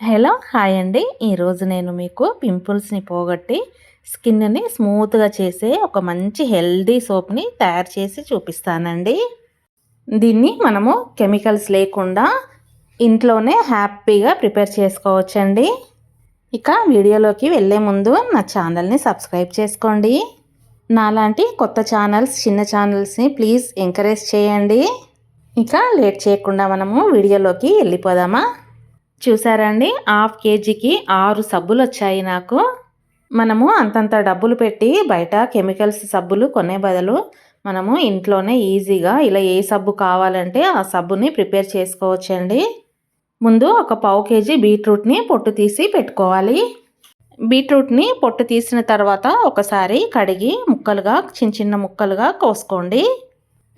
Hello hi అండి. ఈరోజు నేను మీకు పింపుల్స్ని పోగొట్టి స్కిన్ని స్మూత్గా చేసే ఒక మంచి హెల్దీ సోప్ని తయారు చేసి చూపిస్తానండి. దీన్ని మనము కెమికల్స్ లేకుండా ఇంట్లోనే హ్యాపీగా ప్రిపేర్ చేసుకోవచ్చండి. ఇక వీడియోలోకి వెళ్ళే ముందు నా ఛానల్ని సబ్స్క్రైబ్ చేసుకోండి. నాలాంటి కొత్త ఛానల్స్ చిన్న ఛానల్స్ని ప్లీజ్ ఎంకరేజ్ చేయండి. ఇక లేట్ చేయకుండా మనము వీడియోలోకి వెళ్ళిపోదామా? చూసారండి హాఫ్ కేజీకి ఆరు సబ్బులు వచ్చాయి నాకు. మనము అంతంత డబ్బులు పెట్టి బయట కెమికల్స్ సబ్బులు కొనే బదులు మనము ఇంట్లోనే ఈజీగా ఇలా ఏ సబ్బు కావాలంటే ఆ సబ్బుని ప్రిపేర్ చేసుకోవచ్చండి. ముందు ఒక పావు కేజీ బీట్రూట్ని పొట్టు తీసి పెట్టుకోవాలి. బీట్రూట్ని పొట్టు తీసిన తర్వాత ఒకసారి కడిగి ముక్కలుగా చిన్న చిన్న ముక్కలుగా కోసుకోండి.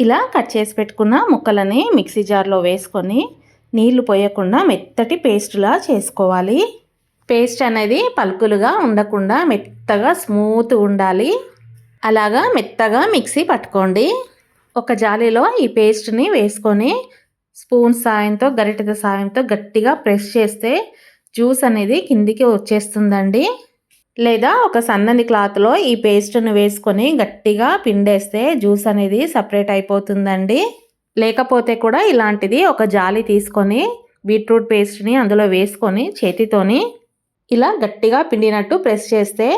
ఇలా కట్ చేసి పెట్టుకున్న ముక్కలని మిక్సీ జార్లో వేసుకొని నీళ్ళు పోయకుండా మెత్తటి పేస్ట్లా చేసుకోవాలి. పేస్ట్ అనేది పలుకులుగా ఉండకుండా మెత్తగా స్మూత్ ఉండాలి. అలాగా మెత్తగా మిక్సీ పట్టుకోండి. ఒక జాలీలో ఈ పేస్ట్ని వేసుకొని స్పూన్ సాయంతో గరిటెల సాయంతో గట్టిగా ప్రెస్ చేస్తే జ్యూస్ అనేది కిందికి వచ్చేస్తుందండి. లేదా ఒక సన్నని క్లాత్లో ఈ పేస్ట్ను వేసుకొని గట్టిగా పిండేస్తే జ్యూస్ అనేది సపరేట్ అయిపోతుందండి. లేకపోతే కూడా ఇలాంటిది ఒక జాలి తీసుకొని బీట్రూట్ పేస్ట్ని అందులో వేసుకొని చేతితోని ఇలా గట్టిగా పిండినట్టు ప్రెస్ చేస్తే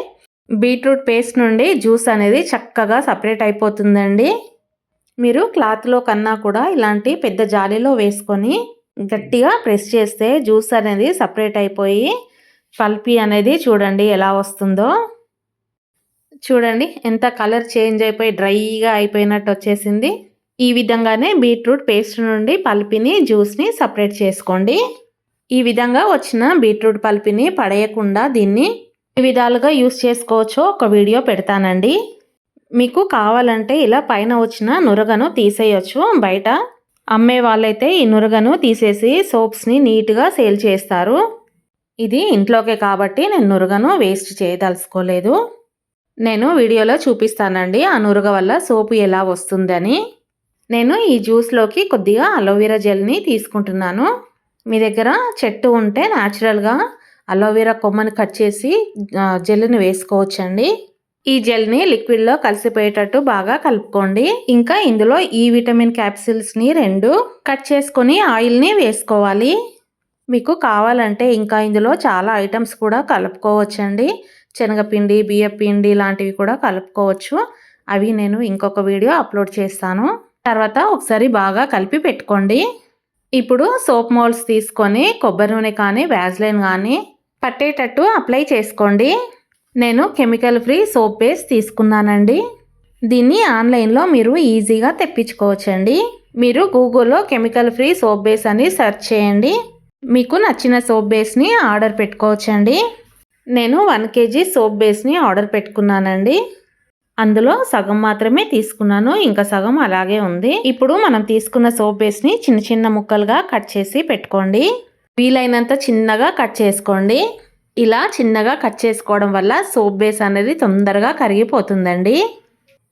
బీట్రూట్ పేస్ట్ నుండి జ్యూస్ అనేది చక్కగా సపరేట్ అయిపోతుందండి. మీరు క్లాత్లో కన్నా కూడా ఇలాంటి పెద్ద జాలీలో వేసుకొని గట్టిగా ప్రెస్ చేస్తే జ్యూస్ అనేది సపరేట్ అయిపోయి పల్పీ అనేది చూడండి ఎలా వస్తుందో. చూడండి ఎంత కలర్ చేంజ్ అయిపోయి డ్రైగా అయిపోయినట్టు వచ్చేసింది. ఈ విధంగానే బీట్రూట్ పేస్ట్ నుండి పల్పిని జ్యూస్ని సపరేట్ చేసుకోండి. ఈ విధంగా వచ్చిన బీట్రూట్ పల్పిని పడేయకుండా దీన్ని ఈ విధాలుగా యూస్ చేసుకోవచ్చో. ఒక వీడియో పెడతానండి. మీకు కావాలంటే ఇలా పైన వచ్చిన నురగను తీసేయచ్చు. బయట అమ్మే వాళ్ళైతే ఈ నురగను తీసేసి సోప్స్ని నీట్గా సేల్ చేస్తారు. ఇది ఇంట్లోకే కాబట్టి నేను నురగను వేస్ట్ చేయదలుచుకోలేదు. నేను వీడియోలో చూపిస్తానండి ఆ నురగ వల్ల సోపు ఎలా వస్తుందని. నేను ఈ జ్యూస్లోకి కొద్దిగా అలోవెరా జెల్ని తీసుకుంటున్నాను. మీ దగ్గర చెట్టు ఉంటే న్యాచురల్గా అలోవెరా కొమ్మని కట్ చేసి జెల్ని వేసుకోవచ్చండి. ఈ జెల్ని లిక్విడ్లో కలిసిపోయేటట్టు బాగా కలుపుకోండి. ఇంకా ఇందులో ఈ విటమిన్ క్యాప్సిల్స్ని రెండు కట్ చేసుకొని ఆయిల్ని వేసుకోవాలి. మీకు కావాలంటే ఇంకా ఇందులో చాలా ఐటమ్స్ కూడా కలుపుకోవచ్చండి. శనగపిండి బియ్యపిండి లాంటివి కూడా కలుపుకోవచ్చు. అవి నేను ఇంకొక వీడియో అప్లోడ్ చేస్తాను. తర్వాత ఒకసారి బాగా కలిపి పెట్టుకోండి. ఇప్పుడు సోప్ మోల్స్ తీసుకొని కొబ్బరి నూనె కానీ వ్యాజ్లైన్ కానీ పట్టేటట్టు అప్లై చేసుకోండి. నేను కెమికల్ ఫ్రీ సోప్ బేస్ తీసుకున్నానండి. దీన్ని ఆన్లైన్లో మీరు ఈజీగా తెప్పించుకోవచ్చండి. మీరు గూగుల్లో కెమికల్ ఫ్రీ సోప్ బేస్ అని సెర్చ్ చేయండి. మీకు నచ్చిన సోప్ బేస్ని ఆర్డర్ పెట్టుకోవచ్చండి. నేను వన్ కేజీ సోప్ బేస్ని ఆర్డర్ పెట్టుకున్నానండి. అందులో సగం మాత్రమే తీసుకున్నాను ఇంకా సగం అలాగే ఉంది. ఇప్పుడు మనం తీసుకున్న సోప్ బేస్ని చిన్న చిన్న ముక్కలుగా కట్ చేసి పెట్టుకోండి. వీలైనంత చిన్నగా కట్ చేసుకోండి. ఇలా చిన్నగా కట్ చేసుకోవడం వల్ల సోప్ బేస్ అనేది తొందరగా కరిగిపోతుందండి.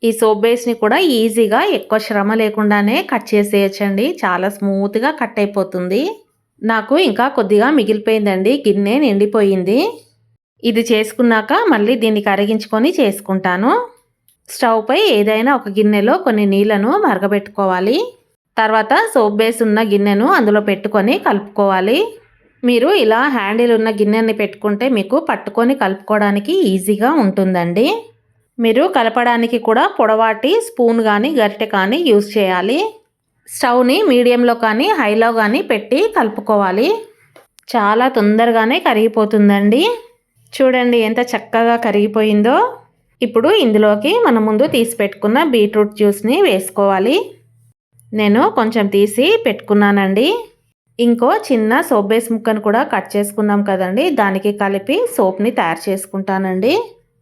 ఈ సోప్ బేస్ని కూడా ఈజీగా ఎక్కువ శ్రమ లేకుండానే కట్ చేసేయచ్చండి. చాలా స్మూత్గా కట్ అయిపోతుంది. నాకు ఇంకా కొద్దిగా మిగిలిపోయిందండి. గిన్నె నిండిపోయింది. ఇది చేసుకున్నాక మళ్ళీ దీన్ని కరిగించుకొని చేసుకుంటాను. స్టవ్ పై ఏదైనా ఒక గిన్నెలో కొన్ని నీళ్ళను మరగబెట్టుకోవాలి. తర్వాత సోప్ బేస్ ఉన్న గిన్నెను అందులో పెట్టుకొని కలుపుకోవాలి. మీరు ఇలా హ్యాండిల్ ఉన్న గిన్నెని పెట్టుకుంటే మీకు పట్టుకొని కలుపుకోవడానికి ఈజీగా ఉంటుందండి. మీరు కలపడానికి కూడా పొడవాటి స్పూన్ కానీ గరిటె కానీ యూజ్ చేయాలి. స్టవ్ని మీడియంలో కానీ హైలో కానీ పెట్టి కలుపుకోవాలి. చాలా తొందరగానే కరిగిపోతుందండి. చూడండి ఎంత చక్కగా కరిగిపోయిందో. ఇప్పుడు ఇందులోకి మనం ముందు తీసి పెట్టుకున్న బీట్రూట్ జ్యూస్ని వేసుకోవాలి. నేను కొంచెం తీసి పెట్టుకున్నానండి. ఇంకో చిన్న సోప్ బేస్ ముక్కను కూడా కట్ చేసుకున్నాం కదండి. దానికి కలిపి సోప్ని తయారు చేసుకుంటానండి.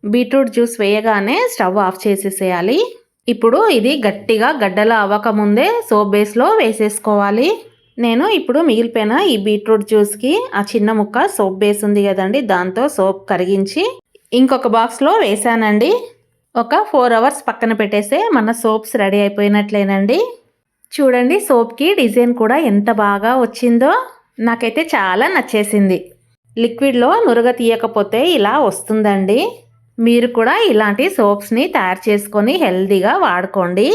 బీట్రూట్ జ్యూస్ వేయగానే స్టవ్ ఆఫ్ చేసేసేయాలి. ఇప్పుడు ఇది గట్టిగా గడ్డలు అవ్వకముందే సోప్ బేస్లో వేసేసుకోవాలి. నేను ఇప్పుడు మిగిలిపోయిన ఈ బీట్రూట్ జ్యూస్కి ఆ చిన్న ముక్క సోప్ బేస్ ఉంది కదండి. దాంతో సోప్ కరిగించి ఇంకొక బాక్స్లో వేసానండి ఒక ఫోర్ అవర్స్ పక్కన పెట్టేస్తే మన సోప్స్ రెడీ అయిపోయినట్లేనండి. చూడండి సోప్కి డిజైన్ కూడా ఎంత బాగా వచ్చిందో. నాకైతే చాలా నచ్చేసింది. లిక్విడ్లో నురగ తీయకపోతే ఇలా వస్తుందండి. మీరు కూడా ఇలాంటి సోప్స్ని తయారు చేసుకొని హెల్తీగా వాడుకోండి.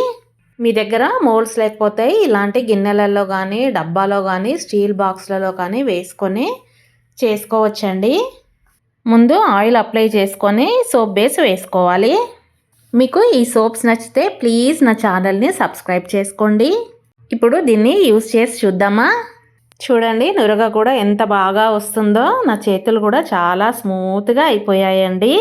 మీ దగ్గర మోల్డ్స్ లేకపోతే ఇలాంటి గిన్నెలలో కానీ డబ్బాలో కానీ స్టీల్ బాక్స్లలో కానీ వేసుకొని చేసుకోవచ్చండి. ముందు ఆయిల్ అప్లై చేసుకొని సోప్ బేస్ వేసుకోవాలి. మీకు ఈ సోప్స్ నచ్చితే ప్లీజ్ నా ఛానల్ని సబ్స్క్రైబ్ చేసుకోండి. ఇప్పుడు దీన్ని యూస్ చేసి చూద్దామా? చూడండి నురగ కూడా ఎంత బాగా వస్తుందో. నా చేతులు కూడా చాలా స్మూత్గా అయిపోయాయండి.